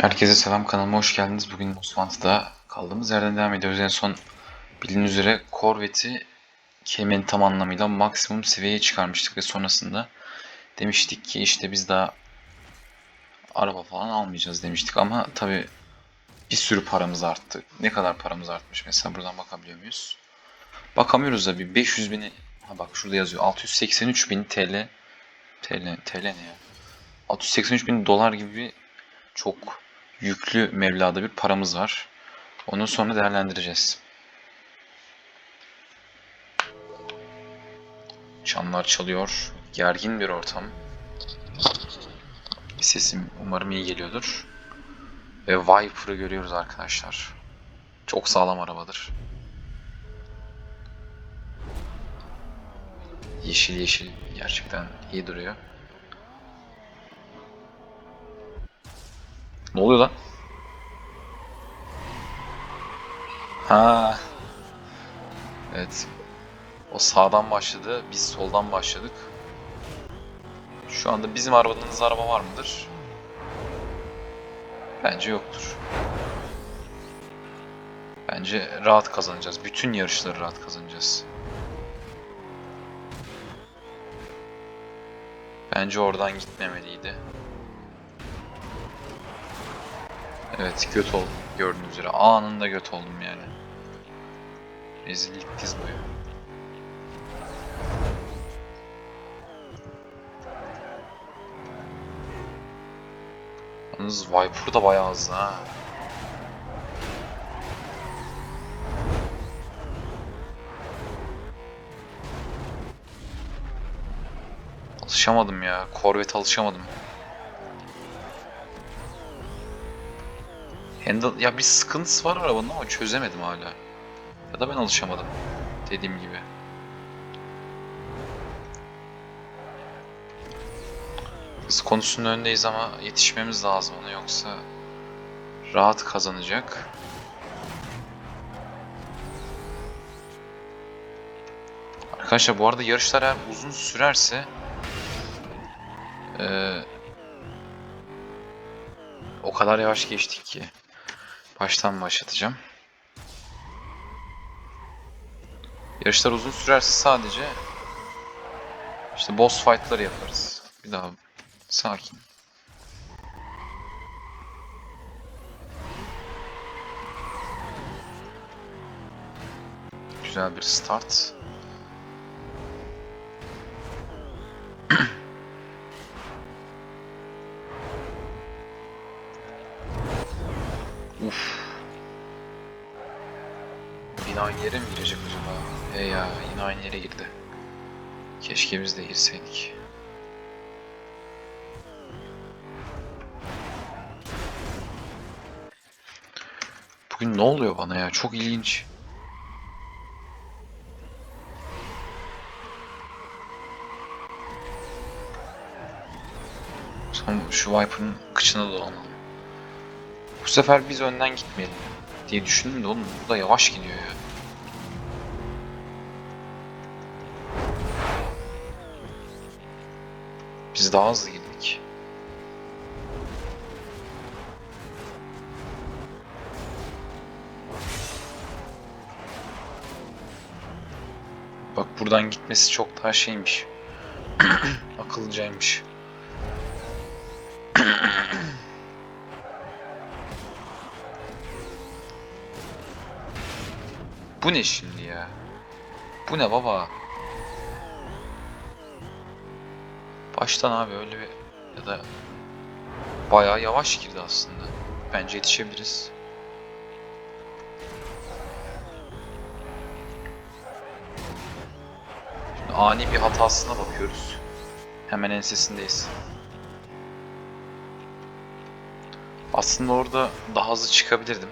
Herkese selam kanalıma hoş geldiniz. Bugün Mosfant'ta kaldığımız yerden devam ediyoruz. En son bildiğiniz üzere Corvette'i kelimenin tam anlamıyla maksimum seviyeye çıkarmıştık ve sonrasında demiştik ki işte biz daha araba falan almayacağız demiştik ama tabi bir sürü paramız arttı. Ne kadar paramız artmış mesela buradan bakabiliyor muyuz? Bakamıyoruz da bir 500 bini ha bak şurada yazıyor 683 bin TL TL TL ne ya? 683 bin dolar gibi bir çok yüklü mevlada bir paramız var. Onu sonra değerlendireceğiz. Çanlar çalıyor. Gergin bir ortam. Sesim umarım iyi geliyordur. Ve Viper'ı görüyoruz arkadaşlar. Çok sağlam arabadır. Yeşil yeşil gerçekten iyi duruyor. Ne oluyor lan? Ha. Evet. O sağdan başladı. Biz soldan başladık. Şu anda bizim aradığınız araba var mıdır? Bence yoktur. Bence rahat kazanacağız. Bütün yarışları rahat kazanacağız. Bence oradan gitmemeliydi. Evet göt oldum gördüğünüz üzere. Anında göt oldum yani. Rezillik diz boyu. Yalnız Viper da bayağı hızlı ha. Alışamadım ya. Corvette alışamadım. Handle ya bir sıkıntısı var arabanın ama çözemedim hala. Ya da ben alışamadım. Dediğim gibi. Hız konusunun önündeyiz ama yetişmemiz lazım ona yoksa rahat kazanacak. Arkadaşlar bu arada yarışlar eğer uzun sürerse eee o kadar yavaş geçtik ki. Baştan başlatacağım. Yarışlar uzun sürerse sadece işte boss fight'ları yaparız. Bir daha sakin. Güzel bir start. Yere mi girecek acaba? He ya yine aynı yere girdi. Keşke biz de girseydik. Bugün ne oluyor bana ya? Çok ilginç. Şu Viper'ın kıçına dolanalım. Bu sefer biz önden gitmeyelim diye düşündüm de oğlum bu da yavaş gidiyor ya. Biz daha hızlı girdik. Bak buradan gitmesi çok daha şeymiş. Akıllıcaymış. Bu ne şimdi ya? Bu ne baba? Baştan abi öyle bir ya da bayağı yavaş girdi aslında. Bence yetişebiliriz. Şimdi ani bir hatasına bakıyoruz. Hemen ensesindeyiz. Aslında orada daha hızlı çıkabilirdim.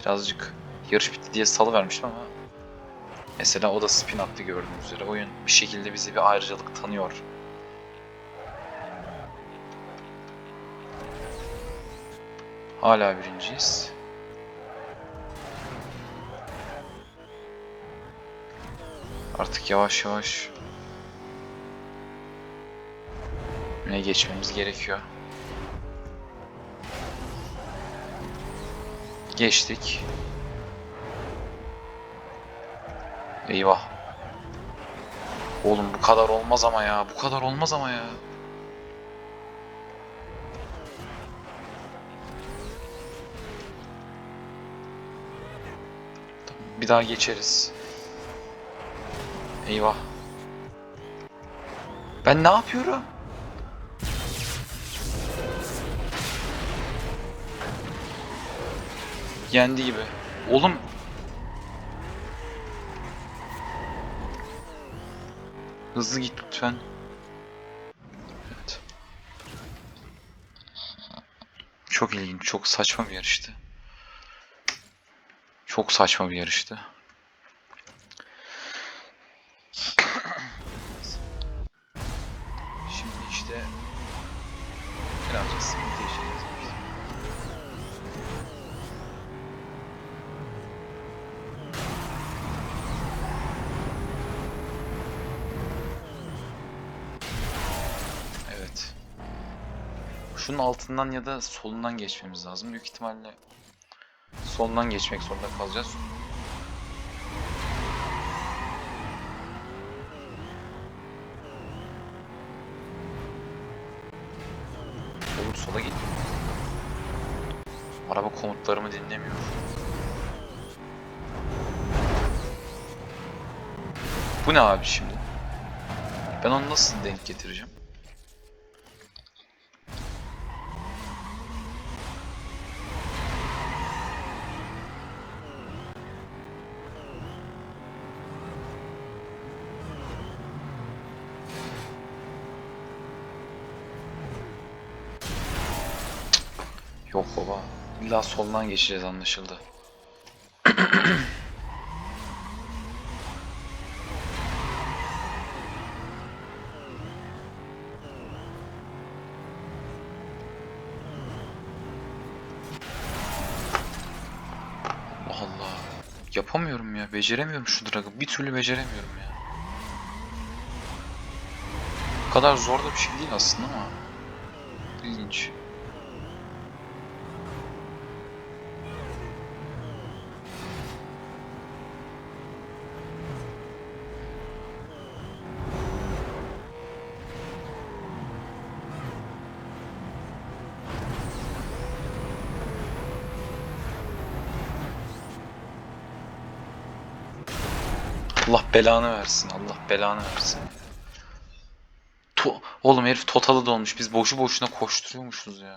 Birazcık yarış bitti diye salı vermiştim ama mesela o da spin attı gördüğünüz üzere. Oyun bir şekilde bize bir ayrıcalık tanıyor. Hala birinciyiz. Artık yavaş yavaş öne geçmemiz gerekiyor. Geçtik. Eyvah. Oğlum bu kadar olmaz ama ya. Bu kadar olmaz ama ya. Bir daha geçeriz. Eyvah. Ben ne yapıyorum? Yendi gibi. Oğlum. Hızlı git lütfen. Evet. Çok ilginç, çok saçma bir yarıştı. Çok saçma bir yarıştı. Şimdi işte birazcık sıkıntı yaşayacağız. Evet. Şunun altından ya da solundan geçmemiz lazım. Büyük ihtimalle solundan geçmek zorunda kalacağız. Oğlum sola git. Araba komutlarımı dinlemiyor. Bu ne abi şimdi? Ben onu nasıl denk getireceğim? Yok baba. İlla soldan geçeceğiz anlaşıldı. Allah. Yapamıyorum ya. Beceremiyorum şu drag'ı. Bir türlü beceremiyorum ya. Bu kadar zor da bir şey değil aslında ama. İlginç. Belanı versin. Allah belanı versin. To Oğlum herif totalı dolmuş. Biz boşu boşuna koşturuyormuşuz ya.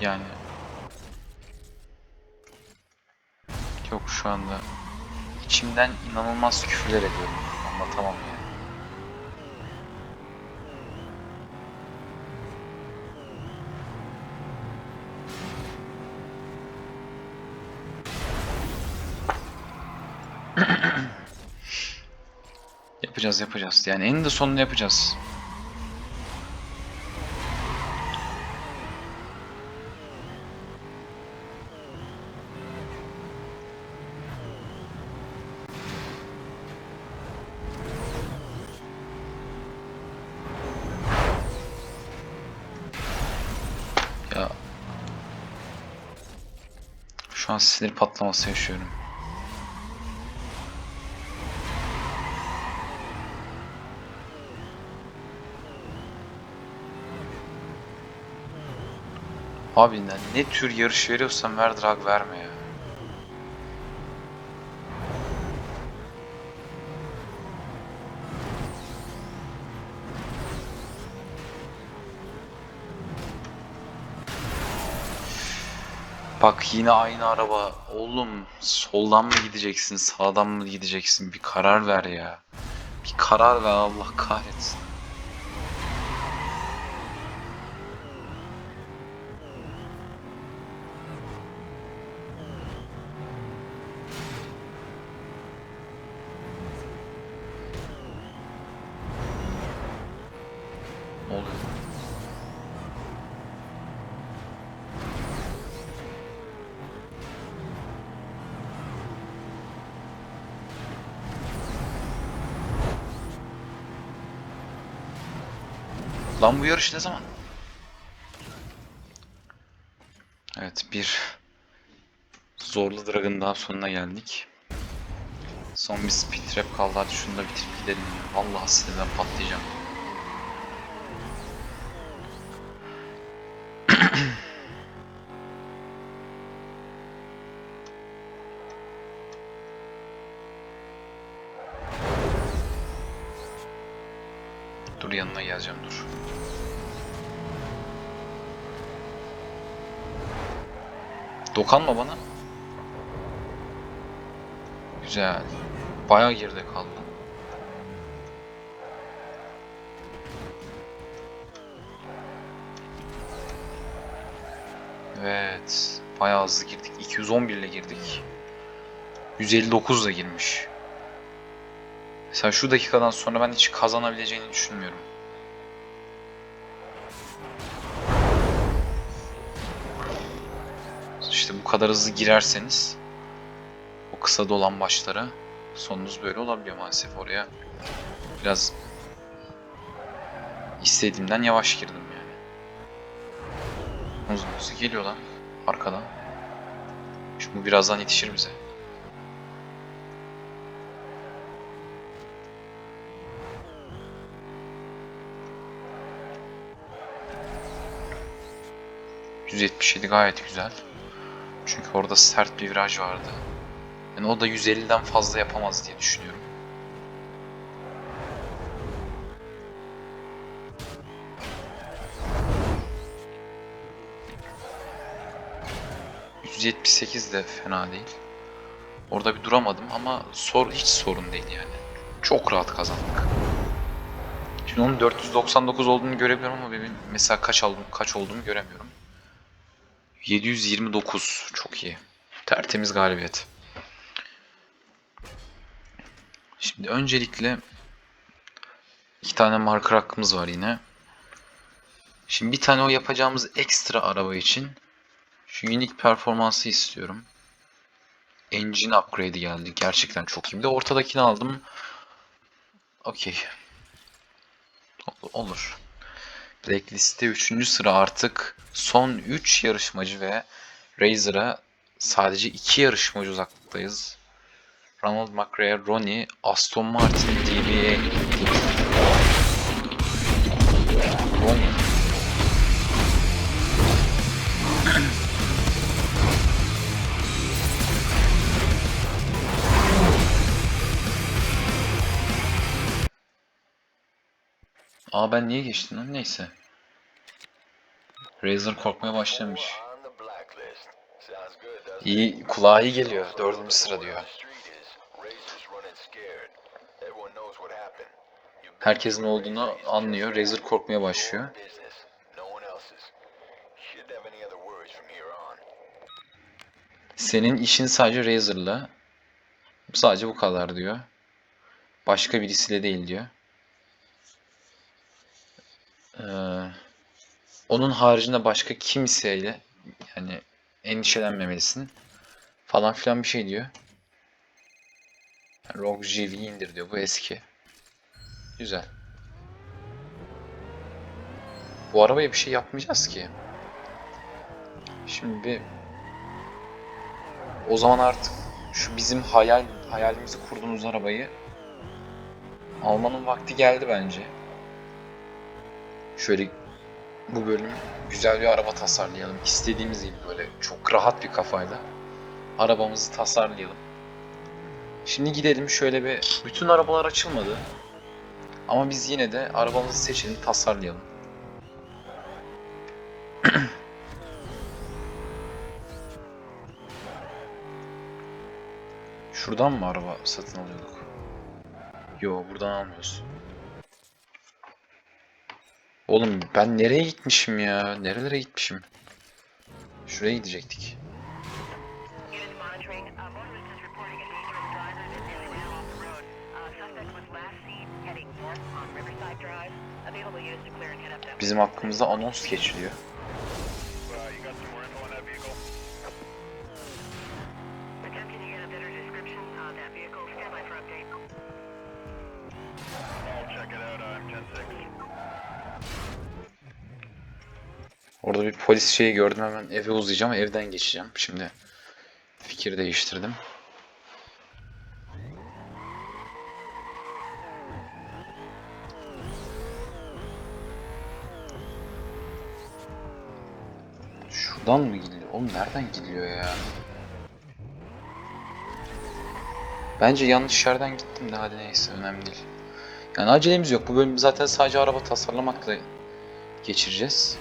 Yani Yok şu anda içimden inanılmaz küfürler ediyorum. Anlatamam ya. yapacağız yapacağız. Yani eninde sonunda yapacağız. Sinir patlaması yaşıyorum. Abi ne, ne tür yarış veriyorsan ver drag verme ya. Bak yine aynı araba. Oğlum soldan mı gideceksin, sağdan mı gideceksin? Bir karar ver ya. Bir karar ver Allah kahretsin. Ne oluyor? Lan bu yarış ne zaman? Evet bir zorlu Dragon daha sonuna geldik. Son bir speed trap kaldı hadi şunu da bitirip gidelim ya. Vallahi sinirden patlayacağım. Dokanma bana. Güzel. Bayağı geride kaldı. Evet. Bayağı hızlı girdik. 211 ile girdik. 159 da girmiş. Mesela şu dakikadan sonra ben hiç kazanabileceğini düşünmüyorum. Kadar hızlı girerseniz o kısa dolan başlara sonunuz böyle olabiliyor maalesef oraya. Biraz istediğimden yavaş girdim yani. Hızlı hızlı geliyor lan arkadan. Şimdi birazdan yetişir bize. %77 gayet güzel. Çünkü orada sert bir viraj vardı. Yani o da 150'den fazla yapamaz diye düşünüyorum. %78 de fena değil. Orada bir duramadım ama sor hiç sorun değil yani. Çok rahat kazandık. Şimdi onun 499 olduğunu görebiliyorum ama benim mesela kaç aldım kaç olduğumu göremiyorum. 729 çok iyi. Tertemiz galibiyet. Şimdi öncelikle iki tane marker hakkımız var yine. Şimdi bir tane o yapacağımız ekstra araba için şu unique performansı istiyorum. Engine upgrade'i geldi. Gerçekten çok iyi. Bir de ortadakini aldım. Okey. Olur. Blacklist'te 3. sıra artık son 3 yarışmacı ve Razor'a sadece 2 yarışmacı uzaklıktayız. Ronald McRae, Ronnie, Aston Martin, DBA. Aa ben niye geçtim lan? Neyse. Razor korkmaya başlamış. İyi, kulağa iyi geliyor. Dördüncü sıra diyor. Herkesin olduğunu anlıyor. Razor korkmaya başlıyor. Senin işin sadece Razor'la. Sadece bu kadar diyor. Başka birisiyle değil diyor. Ee, onun haricinde başka kimseyle yani endişelenmemelisin falan filan bir şey diyor. Rogue GV'yi indir diyor. Bu eski. Güzel. Bu arabaya bir şey yapmayacağız ki. Şimdi bir o zaman artık şu bizim hayal hayalimizi kurduğumuz arabayı almanın vakti geldi bence. Şöyle bu bölüm güzel bir araba tasarlayalım. İstediğimiz gibi böyle çok rahat bir kafayla arabamızı tasarlayalım. Şimdi gidelim şöyle bir bütün arabalar açılmadı. Ama biz yine de arabamızı seçelim, tasarlayalım. Şuradan mı araba satın alıyorduk? Yo buradan almıyoruz. Oğlum ben nereye gitmişim ya? Nerelere gitmişim? Şuraya gidecektik. Units monitoring. Uh, motorist Orada bir polis şeyi gördüm hemen eve uzayacağım evden geçeceğim. Şimdi fikir değiştirdim. Şuradan mı gidiliyor? Oğlum nereden gidiliyor ya? Bence yanlış yerden gittim de hadi neyse önemli değil. Yani acelemiz yok. Bu bölüm zaten sadece araba tasarlamakla geçireceğiz.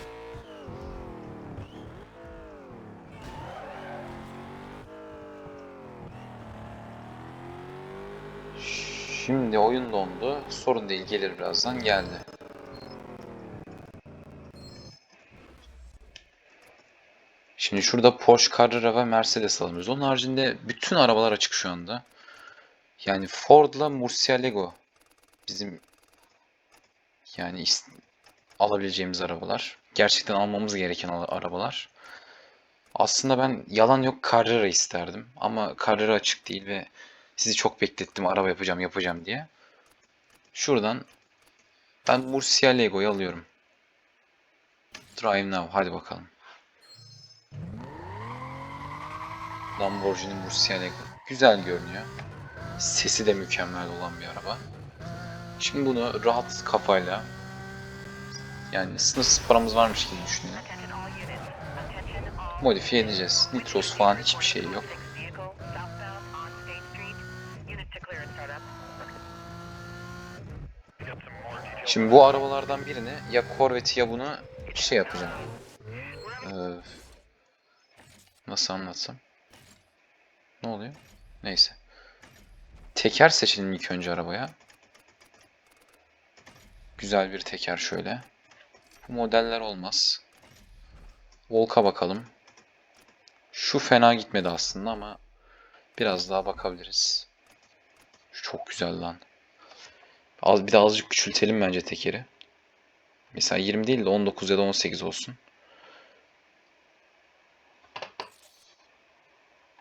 Şimdi oyun dondu. Sorun değil gelir birazdan. Geldi. Şimdi şurada Porsche Carrera ve Mercedes alıyoruz. Onun haricinde bütün arabalar açık şu anda. Yani Ford'la Murcielago bizim yani alabileceğimiz arabalar. Gerçekten almamız gereken ala- arabalar. Aslında ben yalan yok Carrera isterdim ama Carrera açık değil ve sizi çok beklettim araba yapacağım yapacağım diye. Şuradan ben Murcielago'yu alıyorum. Drive now hadi bakalım. Lamborghini Murcielago. Güzel görünüyor. Sesi de mükemmel olan bir araba. Şimdi bunu rahat kafayla yani sınırsız paramız varmış gibi düşünüyorum. Modifiye edeceğiz. Nitros falan hiçbir şey yok. Şimdi bu arabalardan birini ya Corvette'i ya bunu şey yapacağım. Ee, nasıl anlatsam? Ne oluyor? Neyse. Teker seçelim ilk önce arabaya. Güzel bir teker şöyle. Bu modeller olmaz. Volk'a bakalım. Şu fena gitmedi aslında ama biraz daha bakabiliriz. Şu çok güzel lan. Az bir de azıcık küçültelim bence tekeri. Mesela 20 değil de 19 ya da 18 olsun.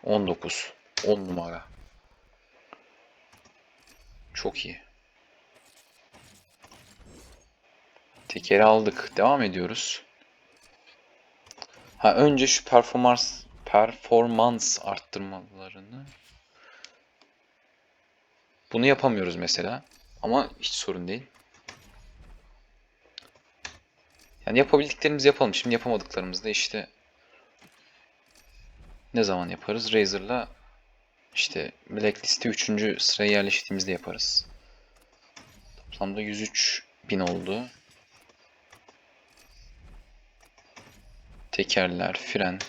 19. 10 numara. Çok iyi. Tekeri aldık. Devam ediyoruz. Ha önce şu performans performans arttırmalarını bunu yapamıyoruz mesela. Ama hiç sorun değil. Yani yapabildiklerimizi yapalım. Şimdi yapamadıklarımızda işte ne zaman yaparız? Razer'la işte Blacklist'e 3. sıraya yerleştiğimizde yaparız. Toplamda 103 bin oldu. Tekerler, fren.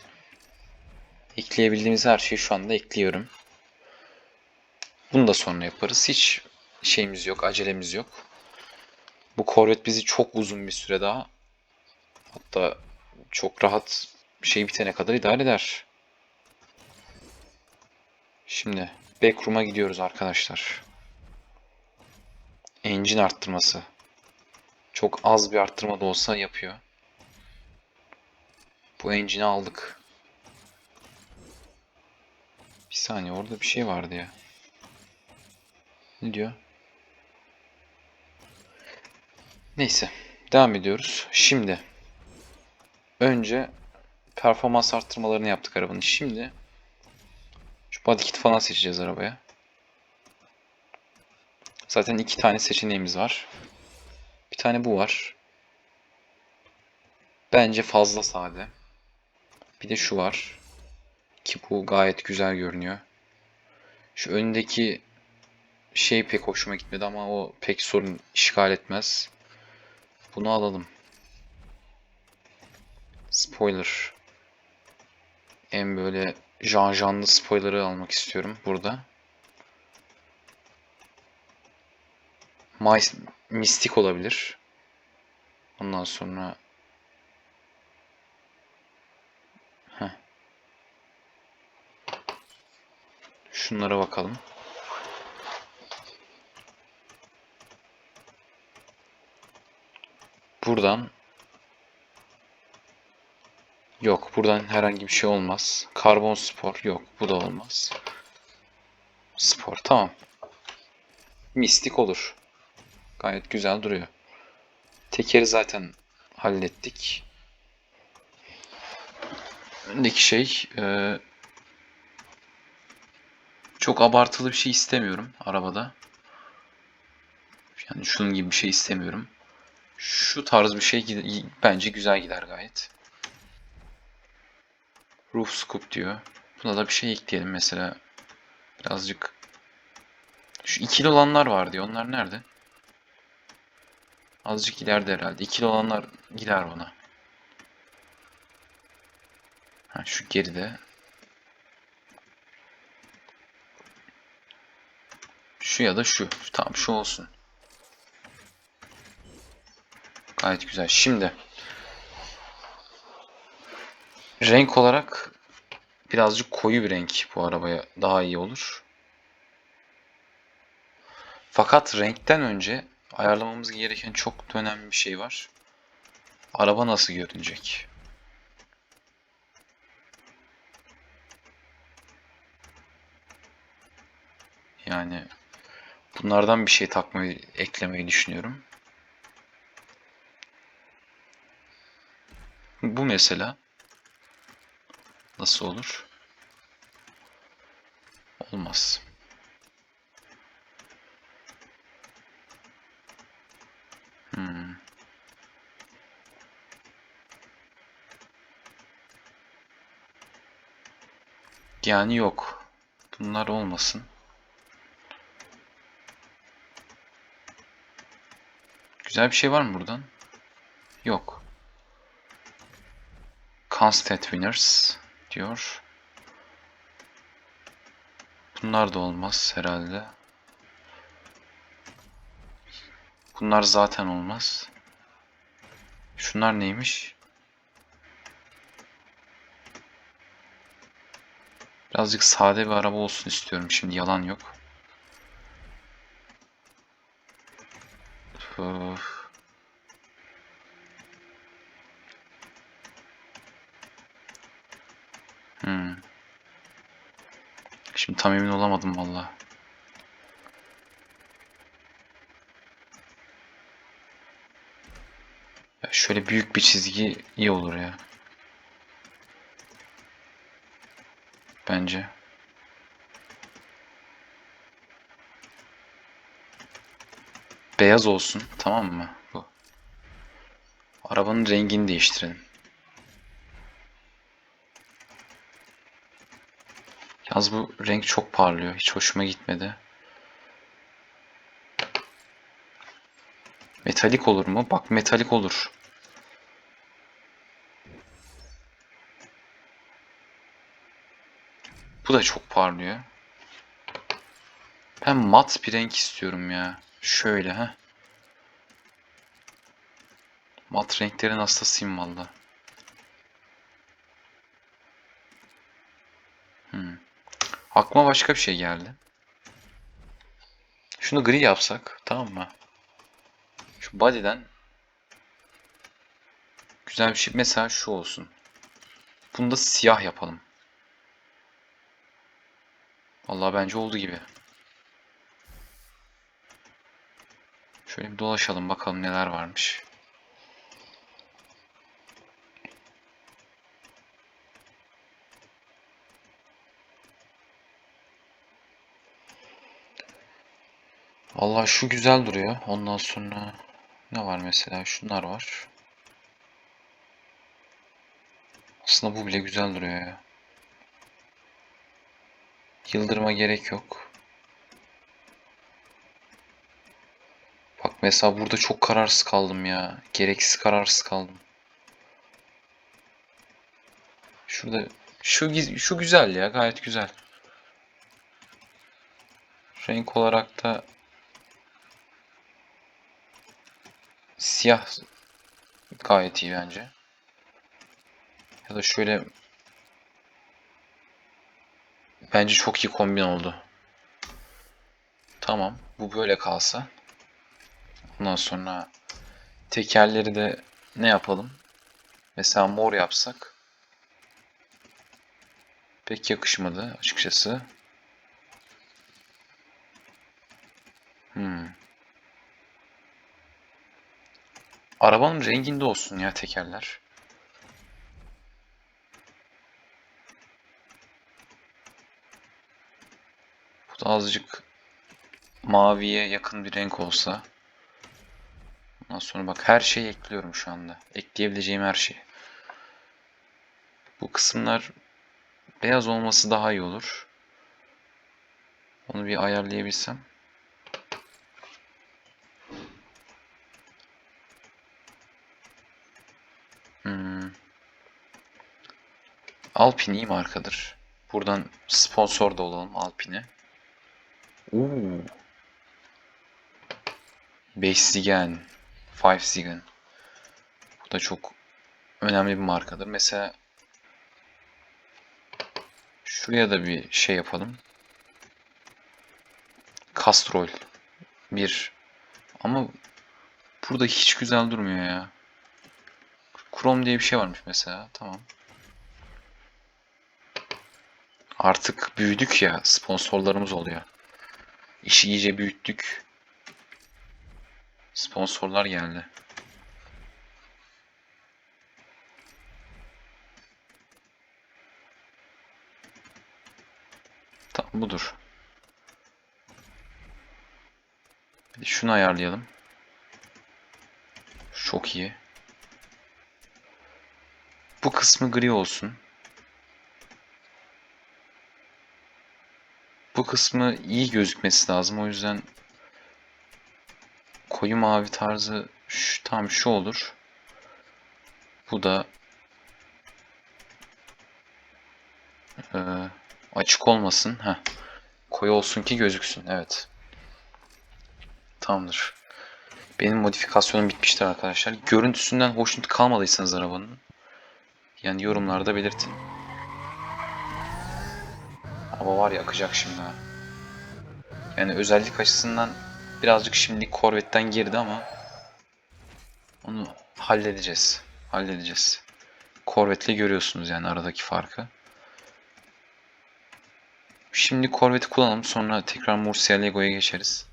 Ekleyebildiğimiz her şeyi şu anda ekliyorum. Bunu da sonra yaparız. Hiç şeyimiz yok, acelemiz yok. Bu Corvette bizi çok uzun bir süre daha hatta çok rahat şey bitene kadar idare eder. Şimdi backroom'a gidiyoruz arkadaşlar. Engine arttırması. Çok az bir arttırma da olsa yapıyor. Bu engine'i aldık. Bir saniye orada bir şey vardı ya. Ne diyor? Neyse. Devam ediyoruz. Şimdi. Önce performans arttırmalarını yaptık arabanın. Şimdi şu body kit falan seçeceğiz arabaya. Zaten iki tane seçeneğimiz var. Bir tane bu var. Bence fazla sade. Bir de şu var. Ki bu gayet güzel görünüyor. Şu öndeki şey pek hoşuma gitmedi ama o pek sorun işgal etmez. Bunu alalım. Spoiler. En böyle janjanlı spoiler'ı almak istiyorum burada. My, Mystic olabilir. Ondan sonra Heh. Şunlara bakalım. Buradan Yok, buradan herhangi bir şey olmaz. Karbon spor yok, bu da olmaz. Spor tamam. Mistik olur. Gayet güzel duruyor. Tekeri zaten hallettik. öndeki şey e, çok abartılı bir şey istemiyorum arabada. Yani şunun gibi bir şey istemiyorum. Şu tarz bir şey bence güzel gider gayet. Roof scoop diyor. Buna da bir şey ekleyelim mesela. Birazcık. Şu ikili olanlar var diyor. Onlar nerede? Azıcık ileride herhalde. İkili olanlar gider buna. Ha, şu geride. Şu ya da şu. Tamam şu olsun. Gayet güzel. Şimdi renk olarak birazcık koyu bir renk bu arabaya daha iyi olur. Fakat renkten önce ayarlamamız gereken çok önemli bir şey var. Araba nasıl görünecek? Yani bunlardan bir şey takmayı, eklemeyi düşünüyorum. Bu mesela nasıl olur? Olmaz. Hmm. Yani yok. Bunlar olmasın. Güzel bir şey var mı buradan? Yok. Constant Winners diyor. Bunlar da olmaz herhalde. Bunlar zaten olmaz. Şunlar neymiş? Birazcık sade bir araba olsun istiyorum şimdi yalan yok. Öf. Hmm. Şimdi tam emin olamadım valla. Şöyle büyük bir çizgi iyi olur ya. Bence. Beyaz olsun, tamam mı? Bu. Arabanın rengini değiştirelim. Yalnız bu renk çok parlıyor. Hiç hoşuma gitmedi. Metalik olur mu? Bak metalik olur. Bu da çok parlıyor. Ben mat bir renk istiyorum ya. Şöyle ha. Mat renklerin hastasıyım valla. Hmm. Aklıma başka bir şey geldi. Şunu gri yapsak, tamam mı? Şu body'den güzel bir şey. Mesela şu olsun. Bunu da siyah yapalım. Vallahi bence oldu gibi. Şöyle bir dolaşalım bakalım neler varmış. Vallahi şu güzel duruyor. Ondan sonra ne var mesela? Şunlar var. Aslında bu bile güzel duruyor ya. Yıldırıma gerek yok. Bak mesela burada çok kararsız kaldım ya. Gereksiz kararsız kaldım. Şurada şu şu güzel ya, gayet güzel. Renk olarak da siyah gayet iyi bence. Ya da şöyle bence çok iyi kombin oldu. Tamam, bu böyle kalsa. Ondan sonra tekerleri de ne yapalım? Mesela mor yapsak. Pek yakışmadı açıkçası. Hmm. Arabanın renginde olsun ya tekerler. Bu da azıcık maviye yakın bir renk olsa. Ondan sonra bak her şeyi ekliyorum şu anda. Ekleyebileceğim her şeyi. Bu kısımlar beyaz olması daha iyi olur. Onu bir ayarlayabilsem. Alpine iyi markadır. Buradan sponsor da olalım Alpine. Oo. 5 Zigen, 5 Zigen. Bu da çok önemli bir markadır. Mesela şuraya da bir şey yapalım. Castrol 1. Ama burada hiç güzel durmuyor ya. Chrome diye bir şey varmış mesela. Tamam. Artık büyüdük ya. Sponsorlarımız oluyor. İşi iyice büyüttük. Sponsorlar geldi. Tamam budur. Bir de şunu ayarlayalım. Çok iyi. Bu kısmı gri olsun. Bu kısmı iyi gözükmesi lazım. O yüzden koyu mavi tarzı şu, tam şu olur. Bu da e, açık olmasın. Heh. Koyu olsun ki gözüksün. Evet. Tamamdır. Benim modifikasyonum bitmiştir arkadaşlar. Görüntüsünden hoşnut kalmadıysanız arabanın yani yorumlarda belirtin. Araba var ya akacak şimdi ha. Yani özellik açısından birazcık şimdilik Corvette'den girdi ama onu halledeceğiz. Halledeceğiz. Corvette'le görüyorsunuz yani aradaki farkı. Şimdi Corvette'i kullanalım sonra tekrar Murcielago'ya geçeriz.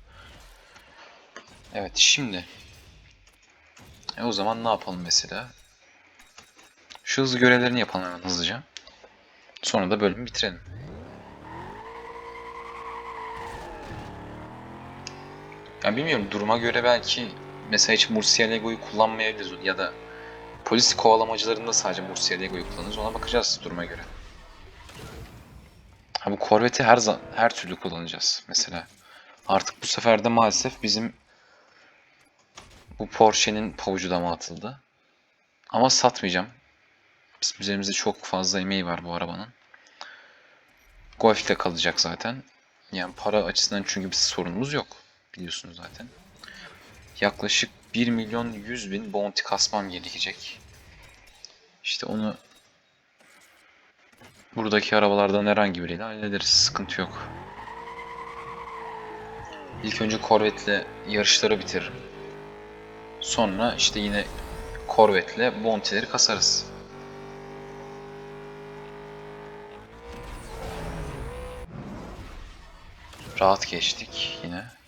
Evet şimdi e o zaman ne yapalım mesela? Şu hızlı görevlerini yapalım hemen hızlıca. Sonra da bölümü bitirelim. Yani bilmiyorum duruma göre belki mesela hiç Murcielago'yu kullanmayabiliriz ya da polis kovalamacılarında sadece Murcielago'yu kullanırız ona bakacağız duruma göre. Ha bu Corvette'i her her türlü kullanacağız mesela. Artık bu sefer de maalesef bizim bu Porsche'nin pabucu dama atıldı. Ama satmayacağım. Bizim üzerimizde çok fazla emeği var bu arabanın. Golf'te kalacak zaten. Yani para açısından çünkü bir sorunumuz yok. Biliyorsunuz zaten. Yaklaşık 1 milyon 100 bin bounty kasmam gerekecek. İşte onu buradaki arabalardan herhangi biriyle hallederiz. Sıkıntı yok. İlk önce Corvette'le yarışları bitiririm. Sonra işte yine Corvette'le bounty'leri kasarız. Rahat geçtik yine.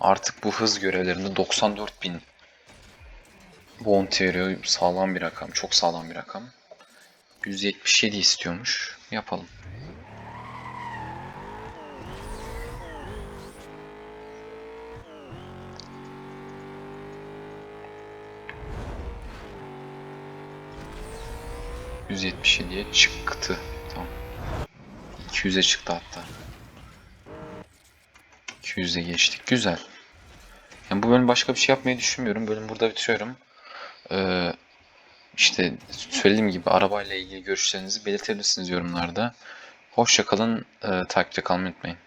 Artık bu hız görevlerinde 94 bin bounty veriyor. Sağlam bir rakam. Çok sağlam bir rakam. 177 istiyormuş. Yapalım. ...177'ye çıktı. Tamam. 200'e çıktı hatta. 200'e geçtik. Güzel. Yani bu bölüm başka bir şey yapmayı düşünmüyorum. Bölüm burada bitiriyorum. Ee, işte söylediğim gibi arabayla ilgili görüşlerinizi belirtebilirsiniz yorumlarda. Hoşça kalın. Ee, takipte kalmayı unutmayın.